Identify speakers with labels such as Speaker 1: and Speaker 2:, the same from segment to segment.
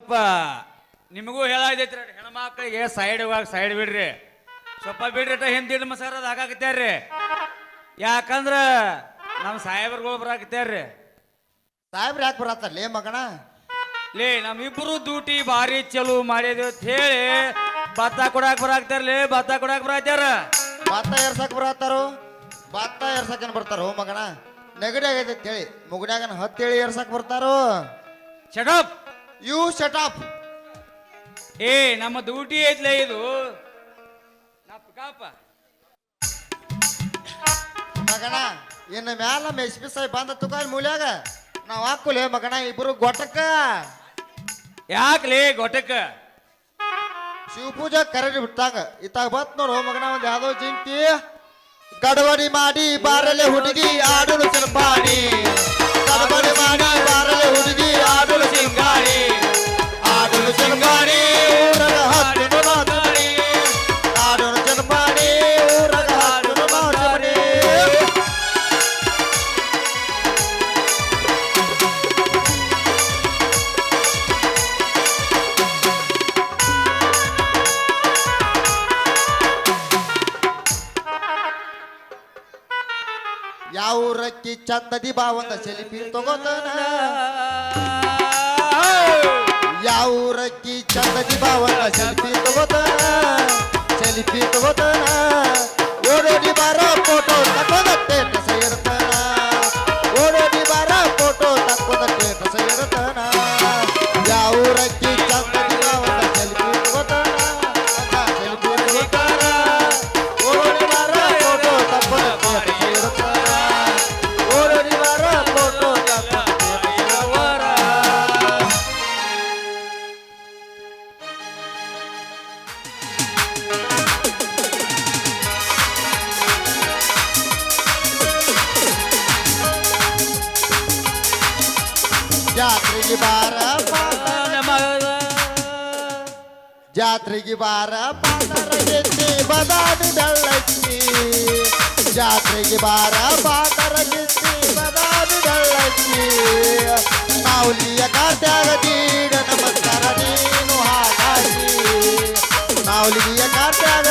Speaker 1: ಸ್ವಲ್ಪ ನಿಮಗೂ ಹೇಳಾಯ್ತೈತ್ರಿ ಹೆಣ್ಮಕ್ಳಿಗೆ ಸೈಡ್ ಹೋಗ್ ಸೈಡ್ ಬಿಡ್ರಿ. ಸ್ವಲ್ಪ ಬಿಡ್ರಿ ಹಿಂದಿನ ಮಸಾರ ಅದು ಆಗಾಕತ್ಯಾರ್ರಿ ಯಾಕಂದ್ರೆ ನಮ್ಮ ಸಾಹೇಬ್ರುಗಳು ಬರಾಕತ್ಯಾರ್ರಿ
Speaker 2: ಸಾಹೇಬ್ರ ಯಾಕೆ ಬರತ್ತಲ್ಲ ಮಗಣ
Speaker 1: ಲೇ ನಮ್ಮಿಬ್ರು ಡ್ಯೂಟಿ ಭಾರಿ ಚಲು ಮಾಡಿದೇವ್ ಅಂತ ಹೇಳಿ ಭತ್ತ ಕೊಡಾಕ್ ಬರಾಕ್ತಾರ್ಲಿ ಭತ್ತ ಕೊಡಾಕ್ ಬರಾಕ್ತಾರ
Speaker 2: ಭತ್ತ ಏರ್ಸಕ್ ಬರತ್ತಾರು? ಭತ್ತ ಏರ್ಸಕ್ ಬರ್ತಾರೋ ಮಗಣ ನೆಗಡಿ ಆಗೈತೆ ಅಂತೇಳಿ ಮುಗಡ್ಯಾಗನ ಹತ್ತೇಳಿ ಏರ್ಸಕ್ ಬರ್ತಾರೋ?
Speaker 1: ಶಟಪ್
Speaker 2: ಯು ಶಟಾಪ್
Speaker 1: ಏ ನಮ್ಮ ಡ್ಯೂಟಿ ಐತ್ಲೇ ಇದು. ಮಗಣ ಕಾಪ.
Speaker 2: ಇನ್ನು ಮ್ಯಾಲ ಮೆಸ್ ಸಾಹೇಬ್ ಬಂದ ತುಕಾಲ್ ಮೂಲ್ಯಾಗ. ನಾವು ಹಾಕುಲೆ ಮಗಣ ಇಬ್ರು ಗೊಟ್ಟಕ್ಕ
Speaker 1: ಯಾಕ್ಲೇ ಗೊಟ್ಟಕ್ಕ
Speaker 2: ಶಿವಪೂಜಾ ಕರಡಿ ಬಿಟ್ಟಾಗ. ಇತ್ತಾಗ ಬತ್ ನೋಡು ಮಗನ ಒಂದ್ ಯಾವ್ದೋ ಜಿಂಕಿ ಗಡವಡಿ ಮಾಡಿ ಬಾರಲೆ ಹುಡುಗಿ ಆಡಲು ಚಲಪಾಡಿ ಗಡಬಡಿ ಮಾಡಿ ಬಾರಲೆ ಹುಡುಗಿ ಆಡಲು ಚಂದದಿ ಬಾವಂದ ಸೆಲ್ಫಿ ತಗೋತಾನ. ಯಾವ ಊರಕ್ಕಿ ಚಂದದಿ ಬಾವಂದ ಸೆಲ್ಫಿ ತಗೋತಾನ. ಸೆಲ್ಫಿ ತಗೋತಾನ. ಓಡೋಡಿ ಬಾರೋ ಫೋಟೋ ತಕೊಂಡ ಸ್ಟೇಟಸ್ ಜಾತ್ರೆಗೆ ಬಾರ ಜಾತ್ರೆಗೆ ಬಾರ ಪಾತರ ಗೆದ್ದಿ ಬದಾಮಿ ಬೆಳ್ಳಕ್ಕಿ. ಜಾತ್ರೆಗೆ ಬಾರ ಪಾತರ ಗೆದ್ದಿ ಬದಾಮಿ ಬೆಳ್ಳಕ್ಕಿ. ನಾವುಲಿಯ ಕಾರ್ತ್ಯಾಗ ದೀಡ ನಮಸ್ಕಾರ ನೀನು ಹಾಕಾಕಿ ನಾವುಲಿಯ ಕಾರ್ತ್ಯಾಗ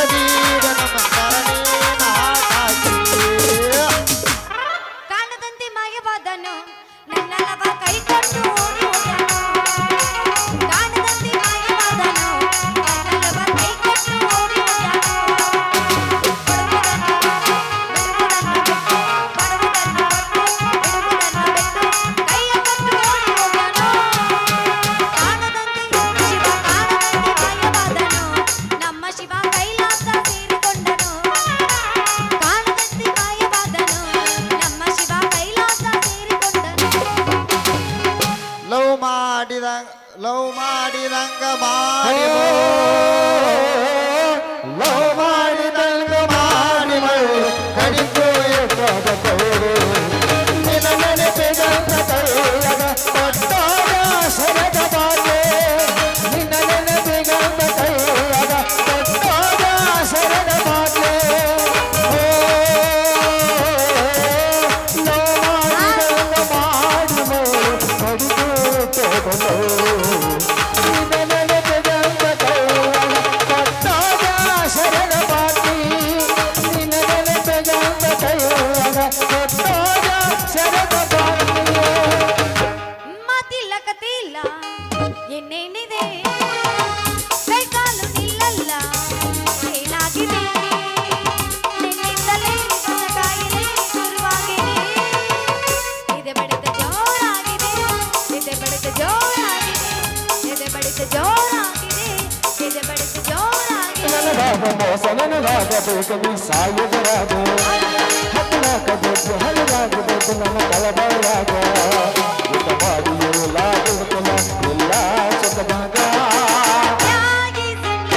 Speaker 3: ಜೋರಾಗಿದೆ ಸತ್ಯಾಗಿದಿಲ್ಲ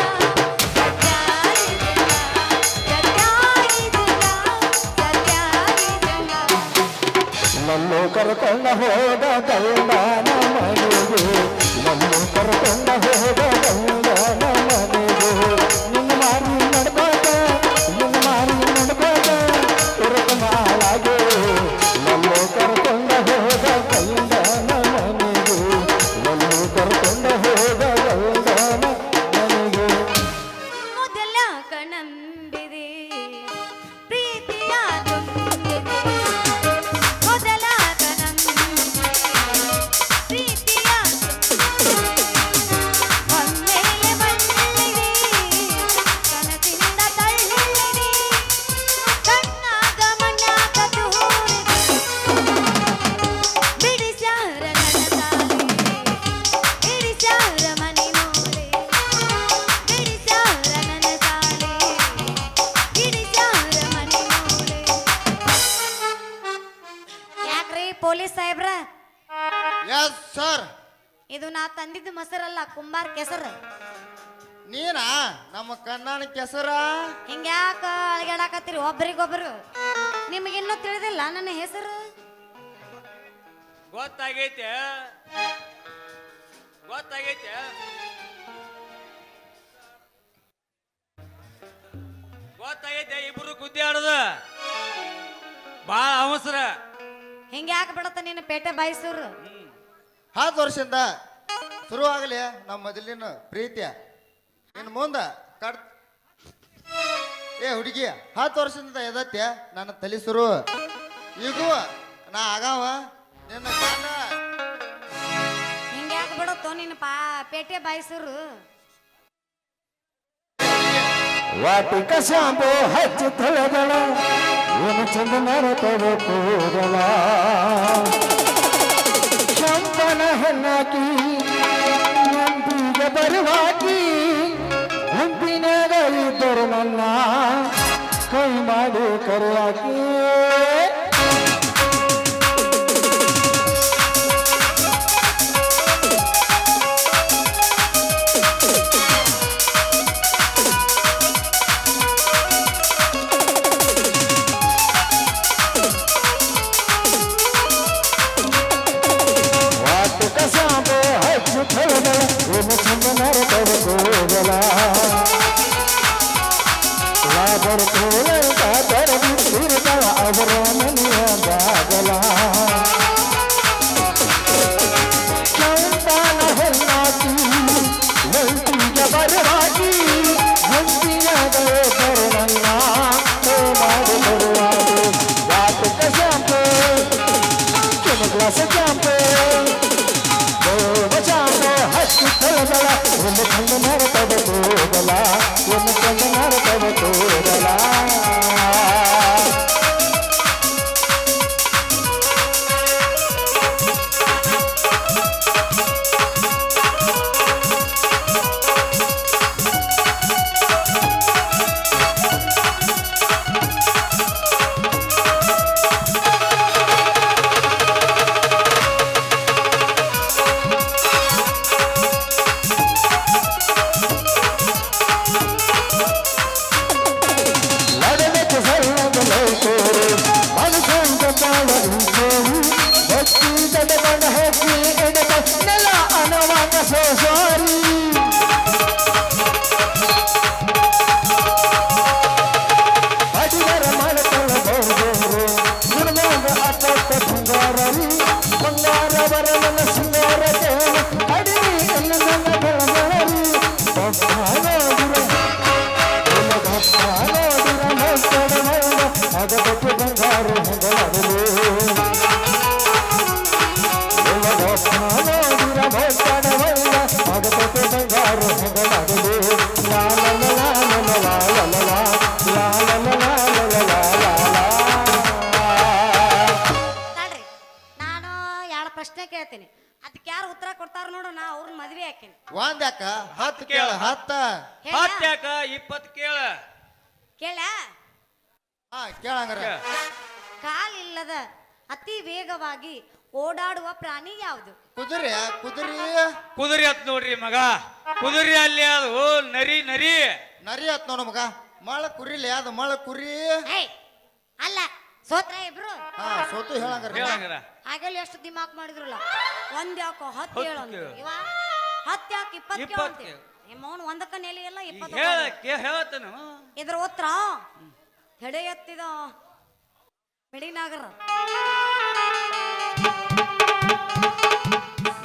Speaker 3: ಸತ್ಯಾಗಿದಿಲ್ಲ ಸತ್ಯಾಗಿದಿಲ್ಲ ಸತ್ಯಾಗಿದಿಲ್ಲ
Speaker 4: ನನ್ನು ಕರ್ಕೊಂಡ ಹೋದ ಗಂಡನ ಮನೆಗೆ ನಮ್ಮ ಕರ್ಕೊಂಡ ಹೋದ ಗಂಡನ
Speaker 3: ತಂದಿದ್ದು ಮೊಸರಲ್ಲ ಕುಂಬಾರ ಕೆಸರ.
Speaker 2: ನೀನಾ? ನಮ್ಮ ಕಣ್ಣನ ಕೆಸರ?
Speaker 3: ಹಿಂಗ್ಯಾಕ ಒಬ್ಬರಿಗೊಬ್ಬರು ಒಬ್ರಿಗೊಬ್ರು? ನಿಮಗಿನ್ನೂ ತಿಳಿದಿಲ್ಲ ನನ್ನ ಹೆಸರು?
Speaker 1: ಗೊತ್ತಾಗೈತೆ. ಗೊತ್ತಾಗೈತೆ. ಗೊತ್ತಾಗೈತೆ ಇಬ್ರು ಗುದ್ದಿ ಆಡೋದು. ಬಾಳ ಅವಸರ.
Speaker 3: ಹಿಂಗ್ಯಾಕ ಬಿಡತ್ತ ನಿನ್ನ ಪೇಟೆ ಬಾಯಿಸೂರು?
Speaker 2: ಹತ್ತು ವರ್ಷದಿಂದ ಶುರು ಆಗಲಿ ನಮ್ಮ ಮೊದಲಿನ ಪ್ರೀತಿಯ. ಇನ್ನು ಮುಂದೆ ಕಡ್ ಏ ಹುಡುಗಿ ಹತ್ತು ವರ್ಷದಿಂದ ಎದತ್ಯ? ನನ್ನ ತಲೆ ಸುರು. ಈಗೂ ನಾ ಆಗಾವ ನಿನ್ನ
Speaker 3: ಹಿಂಗ್ಯಾಕೆ ಬಿಡತ್ತೋ ನಿನ್ನ ಪಾ ಪೇಟೆ ಬಾಯಿಸರು
Speaker 4: ವಾಟಿಕ ಶಾಂಪು ಹಚ್ಚಿ ತೊಳೆದಳ. ಏನು ಚಂದ ಮರೆತವೆ ಕೂದಲ. ಚಂಪನ ಹೆಣ್ಣಾಕಿ ನಂಬಿಗೆ ಬರುವಾಕಿ ಗುಂಪಿನಾಗ ಇದ್ದರು ನನ್ನ ಕೈ ಮಾಡಿ ಕರುವಾಕಿ
Speaker 3: ಅದಕ್ಕೆ ಯಾರು ಉತ್ತರ ಕೊಡ್ತಾರ ನೋಡು ನಾ ಅವ್ರನ್ನ ಮದ್ವೆ ಹಾಕಿನಿ.
Speaker 2: ಒಂದ್ ಯಾಕ ಹತ್ ಕೇಳ ಹತ್ತ?
Speaker 1: ಯಾಕ? ಇಪ್ಪತ್ ಕೇಳ.
Speaker 3: ಕೇಳ.
Speaker 2: ಹಾ ಕಾಲ್
Speaker 3: ಕಾಲಿಲ್ಲದ ಅತಿ ವೇಗವಾಗಿ ಓಡಾಡುವ ಪ್ರಾಣಿ ಯಾವುದು?
Speaker 2: ಕುದುರೆ ಕುದುರೆ.
Speaker 1: ಕುದುರೆ ಹತ್ ನೋಡ್ರಿ ಮಗ. ಕುದುರೆ ಅಲ್ಲಿ ಅದು ನರಿ ನರಿ.
Speaker 2: ನರಿ ಹತ್ ನೋಡು ಮಗ. ಮಳ ಕುರಿಲಿ ಅದು ಮಳ ಕುರಿ.
Speaker 3: ಏಯ್ ಅಲ್ಲ ಸೋತ್ರ ಇಬ್ರು.
Speaker 2: ಹಾ ಸೋತು ಹೇಳಂಗ್ರ.
Speaker 1: ಹೇಳಂಗ್ರ.
Speaker 3: ಆಗಲ್ಲ ಎಷ್ಟು ದಿಮಾಕ್ ಮಾಡಿದ್ರಲ್ಲ. ಒಂದ್ ಯಾಕೋ ಹತ್ತು ಹೇಳು. ಇವ ಹತ್ತು ಯಾಕೆ ಇಪ್ಪತ್ತು ಕೇಳು
Speaker 1: ಇಪ್ಪತ್ತು
Speaker 3: ಅಂತೀವಿ ನಿಮ್ಮವನು ಒಂದಕ್ಕ ನೆಲೆ ಇಲ್ಲ ಇಪ್ಪತ್ತು
Speaker 1: ಹೇಳತ್ತನು?
Speaker 3: ಇದ್ರ ಉತ್ತರ ಹೆಡೆ ಎತ್ತಿದ ಮಿಡಿನಾಗರ.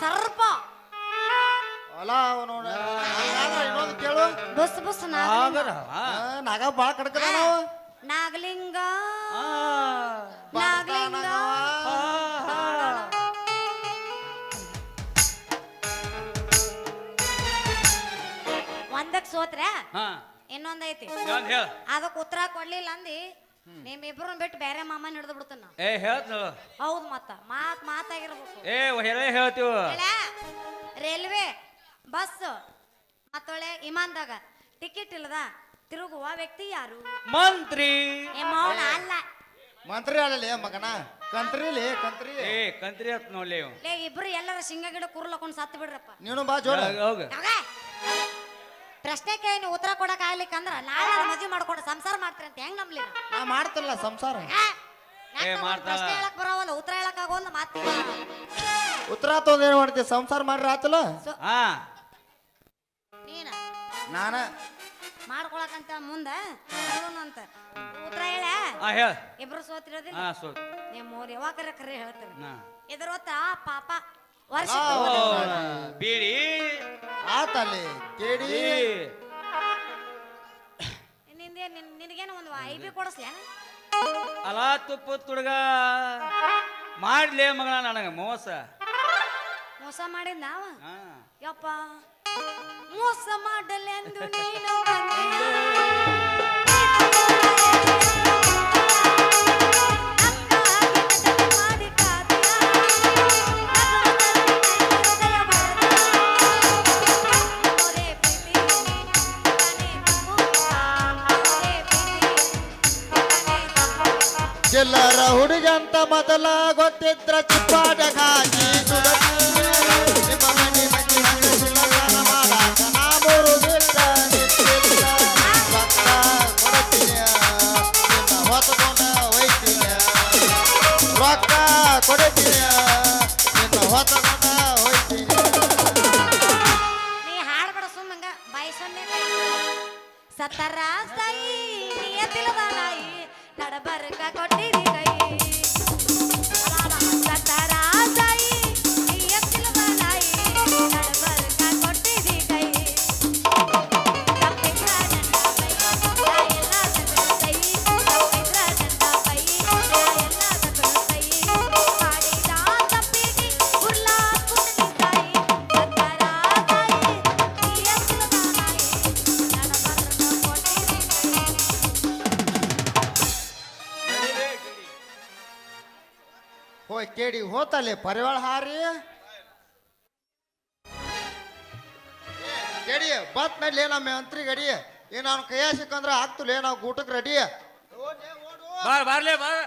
Speaker 3: ಸರ್ಪ.
Speaker 2: ಅಲ್ಲ ಅವನು ಇನ್ನೊಂದು ಕೇಳು.
Speaker 3: ಬಸ್ ಬಸ್
Speaker 1: ಆಗರ
Speaker 2: ಆ, ನಾಗ ಬಾಳ ಕಡ್ಕದ ನಾವು.
Speaker 3: ನಾಗಲಿಂಗ.
Speaker 1: ಆ.
Speaker 3: ನಾಗಲಿಂಗ. ಒಂದಕ್ ಸೋತ್ರೆ?
Speaker 1: ಹಾ.
Speaker 3: ಇನ್ನೊಂದೈತಿ.
Speaker 1: ಇನ್ನೊಂದ್ ಹೇಳ.
Speaker 3: ಅದಕ್ಕೆ ಉತ್ತರ ಕೊಡ್ಲಿಲ್ಲ ಅಂದಿ ನಿಮ್ಮಿಬ್ರನ್ನ ಬಿಟ್ಟು ಬೇರೆ ಮಾಮನ್ ಹಿಡಿದು ಬಿಡ್ತಾನ
Speaker 1: ಏ ಹೇಳ್ತ
Speaker 3: ಹೌದು ಮತ್ತ. ಮಾತ್ ಮಾತಾಗಿರ್ಬೇಕು.
Speaker 1: ಏ ಹೇಳೇ ಹೇಳ್ತೀವ.
Speaker 3: ಹೇಳ? ರೈಲ್ವೆ ಬಸ್ ಮತ್ತೊಳೆ ವಿಮಾನದಾಗ ಟಿಕೆಟ್ ಇಲ್ಲದ ತಿರುಗುವ ವ್ಯಕ್ತಿ ಯಾರು?
Speaker 1: ಮಂತ್ರಿ.
Speaker 3: ಏ ಮೌನ ಅಲ್ಲ.
Speaker 2: ಮಂತ್ರಿ ಅಲ್ಲೇ ಮಗನ? ಕಂತ್ರಿಲಿ ಕಂತ್ರಿ.
Speaker 1: ಏ ಕಂತ್ರಿ ಹತ್ ನೋಡ್ಲಿ ಇವ್.
Speaker 3: ಲೇ ಇಬ್ರು ಎಲ್ಲರ ಶಿಂಗ ಗಿಡ ಕುರ್ಲಕೊಂಡು ಸತ್ತು ಬಿಡ್ರಪ್ಪ.
Speaker 2: ನೀನು ಬಾ ಜೋಡ
Speaker 1: ಹೋಗ. ಹೋಗ್
Speaker 3: ಯಾವಾಗ? ಪ್ರಶ್ನೆ ಕೇಳಿ ಉತ್ತರ ಕೊಡಕ್ ಆಗ್ಲಿಕ್ಕಂದ್ರ ನಾಳೆ ಮದ್ವೆ ಮಾಡ್ಕೊಂಡು ಸಂಸಾರ ಮಾಡ್ತೀರಿ ಅಂತ ಹೆಂಗ್ ನಂಬ್ಲಿ ನಾವು?
Speaker 2: ನಾ ಮಾಡ್ತಿಲ್ಲ ಸಂಸಾರ.
Speaker 3: ಆ? ಯಾಕ್
Speaker 1: ಏ,
Speaker 3: ನಮ್ಗ್
Speaker 1: ಮಾಡ್ತಾಳ.
Speaker 3: ಪ್ರಶ್ನೆ ಹೇಳಕ್ ಬರವಲ್ಲ ಉತ್ತರ ಹೇಳಕ್ ಆಗೋಲ್ಲ ಮಾತಿ.
Speaker 2: ಉತ್ತರ ತೊಂದ್ ಏನ್ ಮಾಡ್ತೀವಿ ಸಂಸಾರ ಮಾಡ್ರ ಆತಲ್ಲ?
Speaker 1: ಹಾ.
Speaker 3: ನೀನ?
Speaker 2: ನಾನ?
Speaker 3: ಮಾಡ್ಕೊಳಕಂತ ಮುಂದ? ಅಂತ. ಉತ್ತರ ಹೇಳ.
Speaker 1: ಹಾ ಹೇಳ.
Speaker 3: ಇಬ್ರು ಸೋತಿರೋದಿಲ್ಲ.
Speaker 1: ಹಾ ಸೋ
Speaker 3: ನಿಮ್ಮ ಯಾವಾಗ ಯಾವಾಗರ ಕರೆ ಹೇಳ್ತೀನಿ.
Speaker 1: ಹಾ.
Speaker 3: ಎದುರೋತ್ತ ಪಾಪ ವರ್ಷ
Speaker 1: ಬೀಡಿ.
Speaker 2: ಆತಲ್ಲಿ ಕೇಡಿ.
Speaker 1: ಈ,
Speaker 3: ನಿನಗೇನು ಒಂದು ಐಬಿ ಬಿ
Speaker 1: ಅಲ ತುಪ್ಪ ತುಡ್ಗ. ಮಾಡ್ಲೇ ಮಗಳ ನನಗ ಮೋಸ.
Speaker 3: ಮೋಸ ಮಾಡಿದ್ ನಾವ?
Speaker 1: ಹಾ.
Speaker 3: ಯಪ್ಪ. ಮೋಸ ಮಾಡಲೆಂದು ನೀನು ಬಂದೆಯ.
Speaker 2: ಹುಡುಗ ಹುಡುಗಂತ ಮೊದಲ ಗೊತ್ತಿದ್ರ ಚಿಪ್ಪಾಟ ಹಾಕಿ. ರೊಕ್ಕ ಕೊಡ್ತೀನಿ, ನಿನ್ನ ಹೋಯ್ತೀನಿ
Speaker 3: ನೀ ಸುಮ್ಮಂಗ ಸತ್ತರ ಸೈ ನಡಬರ್ಕ ಕೊಟ್ಟಿರಿ
Speaker 2: ಹೋತಲ್ಲಿ ಪರಿವಾಳ ಹಾರಿ ಕೇಡಿ ಬತ್ ನಡ್ಲಿ ನಮ್ಮ ಮಂತ್ರಿ ಗಡಿ ಏನ್ ಅವ್ನ ಕೈಯ ಸಿಕ್ಕಂದ್ರ ಆಗ್ತಲೇ ನಾವು ಊಟಕ್ಕೆ ರೆಡಿ
Speaker 1: ಬಾರ್ ಬಾರ್ಲೇ ಬಾರ್